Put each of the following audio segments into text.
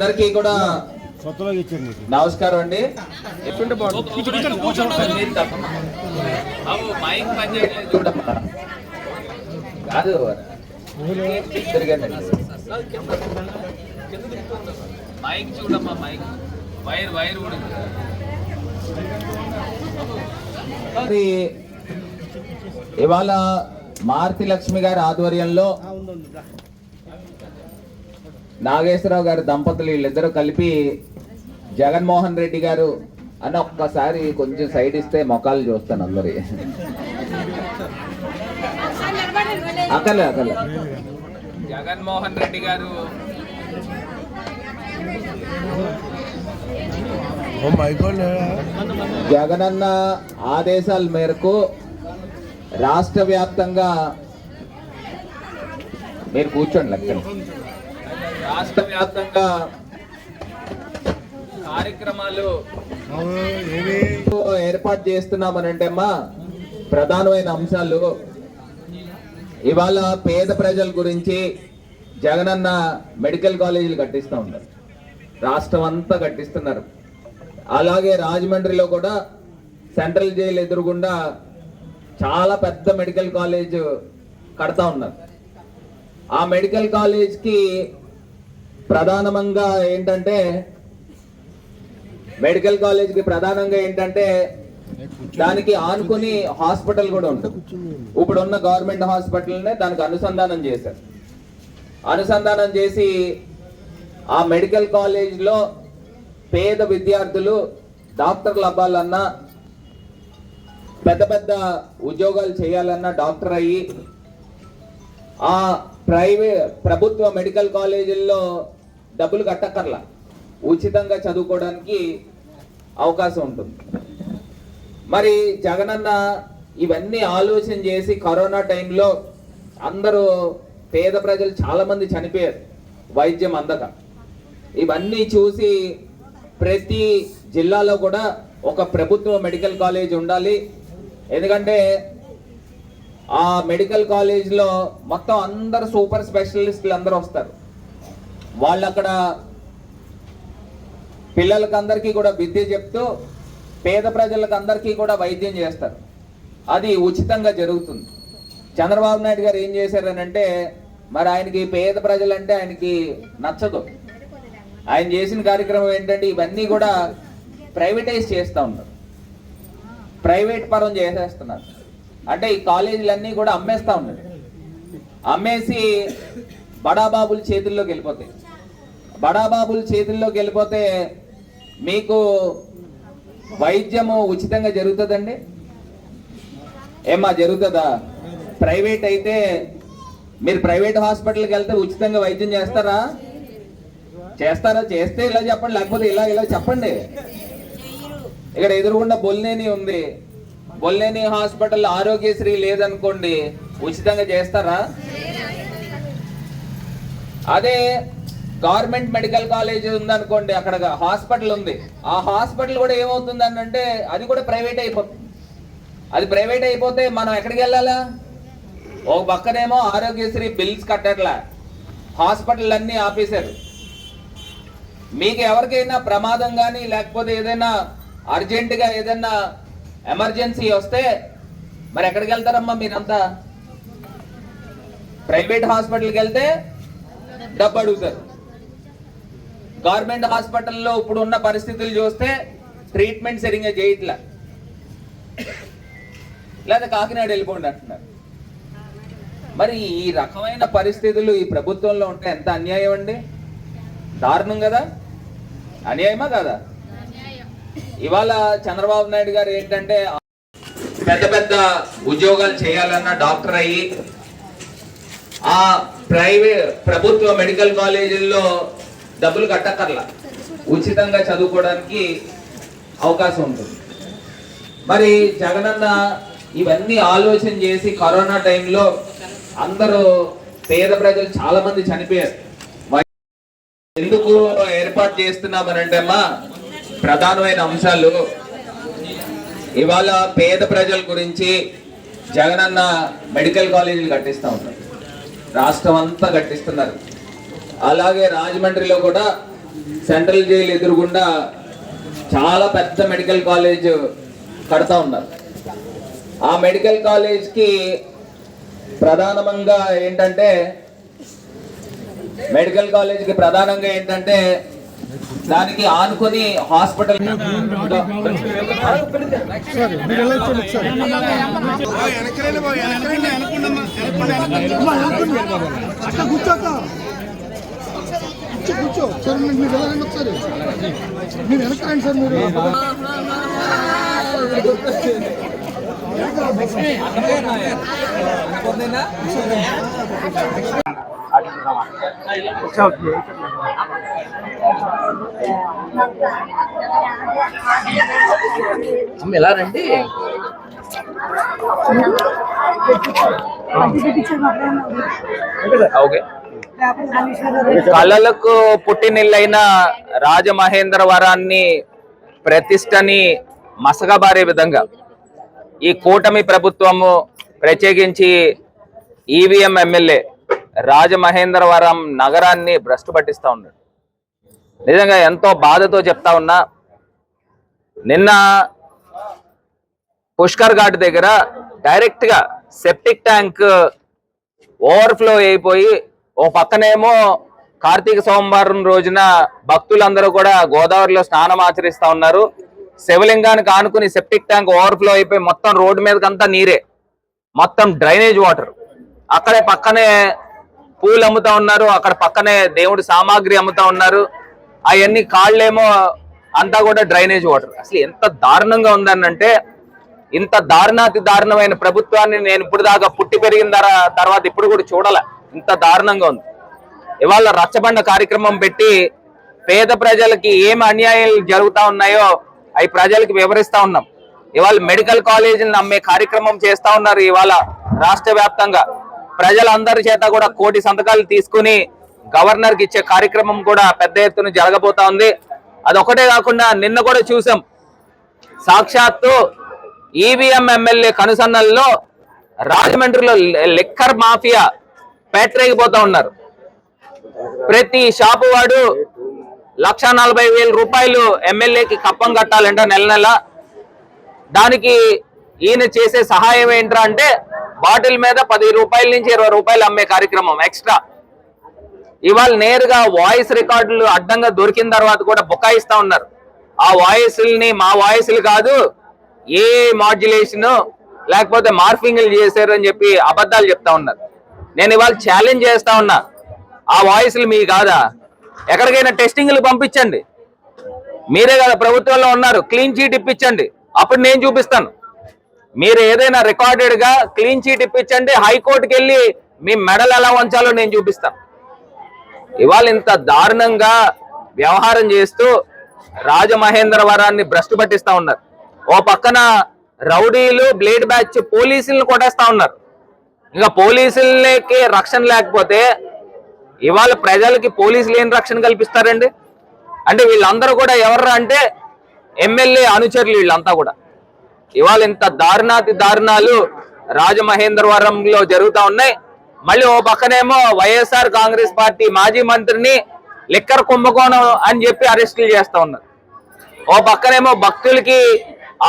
అందరికీ కూడా నమస్కారం అండి. కాదు. మైక్ చూడమ్మా మైక్ వైర్ వైర్ కూడా ఇవాళ మారుతి లక్ష్మి గారి ఆధ్వర్యంలో నాగేశ్వరరావు గారి దంపతులు వీళ్ళిద్దరూ కలిపి జగన్మోహన్ రెడ్డి గారు అని ఒక్కసారి కొంచెం సైడ్ ఇస్తే మొఖాలు చూస్తాను అందరి. అక్కలే అక్కలే జగన్మోహన్ రెడ్డి గారు జగనన్న ఆదేశాల మేరకు రాష్ట్ర వ్యాప్తంగా మీరు కూర్చోండి లెక్కన. రాష్ట్ర వ్యాప్తంగా కార్యక్రమాలు ఏర్పాటు చేస్తున్నామనంటే అమ్మా ప్రధానమైన అంశాలు. ఇవాళ పేద ప్రజల గురించి జగనన్న మెడికల్ కాలేజీలు కట్టిస్తూ ఉన్నారు. రాష్ట్రం అంతా కట్టిస్తున్నారు. అలాగే రాజమండ్రిలో కూడా సెంట్రల్ జైలు ఎదురుగుండా చాలా పెద్ద మెడికల్ కాలేజ్ కడతా ఉన్నారు. ఆ మెడికల్ కాలేజ్కి ప్రధానంగా ఏంటంటే మెడికల్ కాలేజ్కి ప్రధానంగా ఏంటంటే దానికి ఆనుకుని హాస్పిటల్ కూడా ఉంటుంది. ఇప్పుడు ఉన్న గవర్నమెంట్ హాస్పిటల్నే దానికి అనుసంధానం చేశారు. అనుసంధానం చేసి ఆ మెడికల్ కాలేజ్లో పేద విద్యార్థులు డాక్టర్లు అవ్వాలన్నా పెద్ద పెద్ద ఉద్యోగాలు చేయాలన్నా డాక్టర్ అయ్యి ఆ ప్రైవేట్ ప్రభుత్వ మెడికల్ కాలేజీల్లో డబ్బులు కట్టక్కర్లా. ఉచితంగా చదువుకోవడానికి అవకాశం ఉంటుంది. మరి జగనన్న ఇవన్నీ ఆలోచన చేసి కరోనా టైంలో అందరూ పేద ప్రజలు చాలామంది చనిపోయారు. వైద్యం అందక. ఇవన్నీ చూసి ప్రతి జిల్లాలో కూడా ఒక ప్రభుత్వ మెడికల్ కాలేజ్ ఉండాలి. ఎందుకంటే ఆ మెడికల్ కాలేజ్లో మొత్తం అందరు సూపర్ స్పెషలిస్టులు అందరూ వస్తారు. వాళ్ళు అక్కడ పిల్లలకి అందరికీ కూడా విద్య చెప్తూ పేద ప్రజలకందరికీ కూడా వైద్యం చేస్తారు. అది ఉచితంగా జరుగుతుంది. చంద్రబాబు నాయుడు గారు ఏం చేశారనంటే మరి ఆయనకి పేద ప్రజలంటే ఆయనకి నచ్చదు. ఆయన చేసిన కార్యక్రమం ఏంటంటే ఇవన్నీ కూడా ప్రైవేటైజ్ చేస్తూ ఉన్నారు. ప్రైవేట్ పరం చేసేస్తున్నారు. అంటే ఈ కాలేజీలన్నీ కూడా అమ్మేస్తా ఉన్నారు. అమ్మేసి బడాబాబుల చేతుల్లోకి వెళ్ళిపోతాయి బడాబాబుల చేతుల్లోకి వెళ్ళిపోతే మీకు వైద్యము ఉచితంగా జరుగుతుందండి? ఏమా జరుగుతుందా? ప్రైవేట్ అయితే మీరు ప్రైవేట్ హాస్పిటల్కి వెళ్తే ఉచితంగా వైద్యం చేస్తారా? చేస్తారా? చేస్తే ఇలా చెప్పండి లేకపోతే ఇలా ఇలా చెప్పండి. ఇక్కడ ఎదురుగుండా బొల్లేని ఉంది. బొల్లేని హాస్పిటల్ ఆరోగ్యశ్రీ లేదనుకోండి ఉచితంగా చేస్తారా? అదే గవర్నమెంట్ మెడికల్ కాలేజ్ ఉందనుకోండి అక్కడ హాస్పిటల్ ఉంది. ఆ హాస్పిటల్ కూడా ఏమవుతుంది అంటే అది కూడా ప్రైవేట్ అయిపోతుంది అది ప్రైవేట్ అయిపోతే మనం ఎక్కడికి వెళ్ళాలా? ఒక పక్కనేమో ఆరోగ్యశ్రీ బిల్స్ కట్టట్లా. హాస్పిటల్ అన్నీ ఆపేశారు. మీకు ఎవరికైనా ప్రమాదం కానీ లేకపోతే ఏదైనా అర్జెంటుగా ఏదైనా ఎమర్జెన్సీ వస్తే మరి ఎక్కడికి వెళ్తారమ్మా మీరంతా? ప్రైవేట్ హాస్పిటల్కి వెళ్తే డబ్బు అడుగుతారు గవర్నమెంట్ హాస్పిటల్లో ఇప్పుడు ఉన్న పరిస్థితులు చూస్తే ట్రీట్మెంట్ సరిగ్గా చేయట్లా. లేదా కాకినాడ వెళ్ళిపోండి అంటున్నారు. మరి ఈ రకమైన పరిస్థితులు ఈ ప్రభుత్వంలో ఉంటే ఎంత అన్యాయం అండి? దారుణం కదా? అన్యాయమా కదా? ఇవాళ చంద్రబాబు నాయుడు గారు ఏంటంటే పెద్ద పెద్ద ఉద్యోగాలు చేయాలన్న డాక్టర్ అయ్యి ఆ ప్రైవేట్ ప్రభుత్వ మెడికల్ కాలేజీల్లో డబ్బులు కట్టక్కర్ల. ఉచితంగా చదువుకోవడానికి అవకాశం ఉంటుంది. మరి జగనన్న ఇవన్నీ ఆలోచన చేసి కరోనా టైంలో అందరూ పేద ప్రజలు చాలా మంది చనిపోయారు ఎందుకు ఏర్పాటు చేస్తున్నామనంటే అమ్మా ప్రధానమైన అంశాలు ఇవాళ పేద ప్రజల గురించి జగనన్న మెడికల్ కాలేజీలు కట్టిస్తూ ఉన్నారు. రాష్ట్రం అంతా కట్టిస్తున్నారు. అలాగే రాజమండ్రిలో కూడా సెంట్రల్ జైలు ఎదురుగుండా చాలా పెద్ద మెడికల్ కాలేజ్ కడతా ఉన్నారు. ఆ మెడికల్ కాలేజ్కి ప్రధానంగా ఏంటంటే మెడికల్ కాలేజ్కి ప్రధానంగా ఏంటంటే దానికి ఆనుకొని హాస్పిటల్ అట్లా కూర్చోక కూర్చో కూర్చో సార్ మీరు మీరు ఎలా రండి ఒకసారి మీరు వెనక రండి సార్ మీరు అమ్మ ఎలా రండి? ఓకే. కళలకు పుట్టినిల్లైన రాజమహేంద్రవరాన్ని ప్రతిష్టని మసగబారే విధంగా ఈ కూటమి ప్రభుత్వము ప్రత్యేకించి ఈవీఎం ఎమ్మెల్యే రాజమహేంద్రవరం నగరాన్ని భ్రష్టు పట్టిస్తూ ఉన్నాడు. నిజంగా ఎంతో బాధతో చెప్తా ఉన్నా నిన్న పుష్కర్ ఘాట్ దగ్గర డైరెక్ట్గా సెప్టిక్ ట్యాంక్ ఓవర్ఫ్లో అయిపోయి ఓ పక్కనేమో కార్తీక సోమవారం రోజున భక్తులందరూ కూడా గోదావరిలో స్నానం ఆచరిస్తూ ఉన్నారు. శివలింగానికి ఆనుకుని సెప్టిక్ ట్యాంక్ ఓవర్ఫ్లో అయిపోయి మొత్తం రోడ్డు మీదకంతా నీరే మొత్తం డ్రైనేజ్ వాటర్. అక్కడే పక్కనే పూలు అమ్ముతా ఉన్నారు అక్కడ పక్కనే దేవుడి సామాగ్రి అమ్ముతా ఉన్నారు. అవన్నీ కాళ్ళేమో అంతా కూడా డ్రైనేజ్ వాటర్. అసలు ఎంత దారుణంగా ఉందనంటే ఇంత దారుణాతి దారుణమైన ప్రభుత్వాన్ని నేను ఇప్పుడు దాకా పుట్టి పెరిగిన తర్వాత ఇప్పుడు కూడా చూడాల. ఇంత దారుణంగా ఉంది. ఇవాళ రచ్చబండ కార్యక్రమం పెట్టి పేద ప్రజలకి ఏం అన్యాయాలు జరుగుతా ఉన్నాయో అవి ప్రజలకు వివరిస్తా ఉన్నాం. ఇవాళ మెడికల్ కాలేజీని నమ్మే కార్యక్రమం చేస్తా ఉన్నారు ఇవాళ రాష్ట్ర వ్యాప్తంగా. ప్రజలందరి చేత కూడా కోటి సంతకాలు తీసుకుని గవర్నర్కి ఇచ్చే కార్యక్రమం కూడా పెద్ద ఎత్తున జరగబోతా ఉంది. అదొకటే కాకుండా నిన్న కూడా చూసాం. సాక్షాత్తు ఈవీఎం ఎమ్మెల్యే కనుసన్నల్లో రాజమండ్రిలో లిక్కర్ మాఫియా పేటరేగిపోతా ఉన్నారు. ప్రతి షాపు వాడు లక్ష నలభై వేల రూపాయలు ఎమ్మెల్యేకి కప్పం కట్టాలంట నెల నెల. దానికి ఈయన చేసే సహాయం ఏంట్రా అంటే బాటిల్ మీద పది రూపాయల నుంచి ఇరవై రూపాయలు అమ్మే కార్యక్రమం ఎక్స్ట్రా. ఇవాళ నేరుగా వాయిస్ రికార్డులు అడ్డంగా దొరికిన తర్వాత కూడా బుకాయిస్తా ఉన్నారు. ఆ వాయిస్ని మా వాయిస్లు కాదు ఏ మాడ్యులేషన్ లేకపోతే మార్ఫింగ్లు చేశారు అని చెప్పి అబద్ధాలు చెప్తా ఉన్నారు. నేను ఇవాళ ఛాలెంజ్ చేస్తా ఉన్నా. ఆ వాయిస్లు మీ కాదా? ఎక్కడికైనా టెస్టింగ్లు పంపించండి. మీరే కదా ప్రభుత్వంలో ఉన్నారు. క్లీన్ చీట్ ఇప్పించండి. అప్పుడు నేను చూపిస్తాను. మీరు ఏదైనా రికార్డెడ్గా క్లీన్ చీట్ ఇప్పించండి హైకోర్టుకి వెళ్ళి మీ మెడల్ ఎలా ఉంచాలో నేను చూపిస్తాను. ఇవాళ ఇంత దారుణంగా వ్యవహారం చేస్తూ రాజమహేంద్రవరాన్ని భ్రష్టు పట్టిస్తా ఉన్నారు. ఓ పక్కన రౌడీలు బ్లేడ్ బ్యాచ్ పోలీసులను కొట్టేస్తా ఉన్నారు. ఇంకా పోలీసులకి రక్షణ లేకపోతే ఇవాళ ప్రజలకి పోలీసులు ఏం రక్షణ కల్పిస్తారండి? అంటే వీళ్ళందరూ కూడా ఎవర్రా అంటే ఎమ్మెల్యే అనుచరులు వీళ్ళంతా కూడా. ఇవాళ ఇంత దారుణాతి దారుణాలు రాజమహేంద్రవరంలో జరుగుతా ఉన్నాయి. మళ్ళీ ఓ పక్కనేమో వైఎస్ఆర్ కాంగ్రెస్ పార్టీ మాజీ మంత్రిని లిక్కర్ కుంభకోణం అని చెప్పి అరెస్టులు చేస్తా ఉన్నారు. ఓ పక్కనేమో భక్తులకి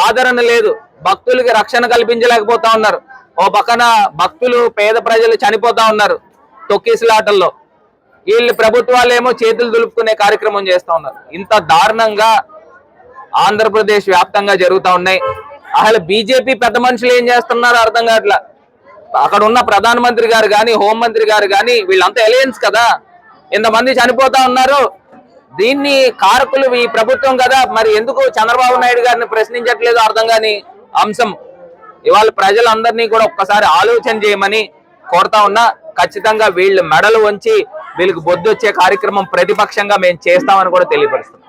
ఆదరణ లేదు. భక్తులకి రక్షణ కల్పించలేకపోతా ఉన్నారు. ఓ పక్కన భక్తులు పేద ప్రజలు చనిపోతా ఉన్నారు తొక్కిసలాటల్లో. వీళ్ళు ప్రభుత్వాలు ఏమో చేతులు దులుపుకునే కార్యక్రమం చేస్తూ ఉన్నారు. ఇంత దారుణంగా ఆంధ్రప్రదేశ్ వ్యాప్తంగా జరుగుతూ ఉన్నాయి. అసలు బీజేపీ పెద్ద మనుషులు ఏం చేస్తున్నారో అర్థం కావట్లా. అక్కడ ఉన్న ప్రధానమంత్రి గారు కానీ హోంమంత్రి గారు కానీ వీళ్ళంతా ఎలయన్స్ కదా. ఇంతమంది చనిపోతా ఉన్నారు. దీన్ని కారకులు ఈ ప్రభుత్వం కదా. మరి ఎందుకు చంద్రబాబు నాయుడు గారిని ప్రశ్నించట్లేదు అర్థం కాని అంశం. ఇవాళ ప్రజలందరినీ కూడా ఒక్కసారి ఆలోచన చేయమని కోరుతా ఉన్నా. ఖచ్చితంగా వీళ్ళు మెడలు వంచి వీళ్ళకి బొద్దు వచ్చే కార్యక్రమం ప్రతిపక్షంగా మేము చేస్తామని కూడా తెలియపరుస్తాం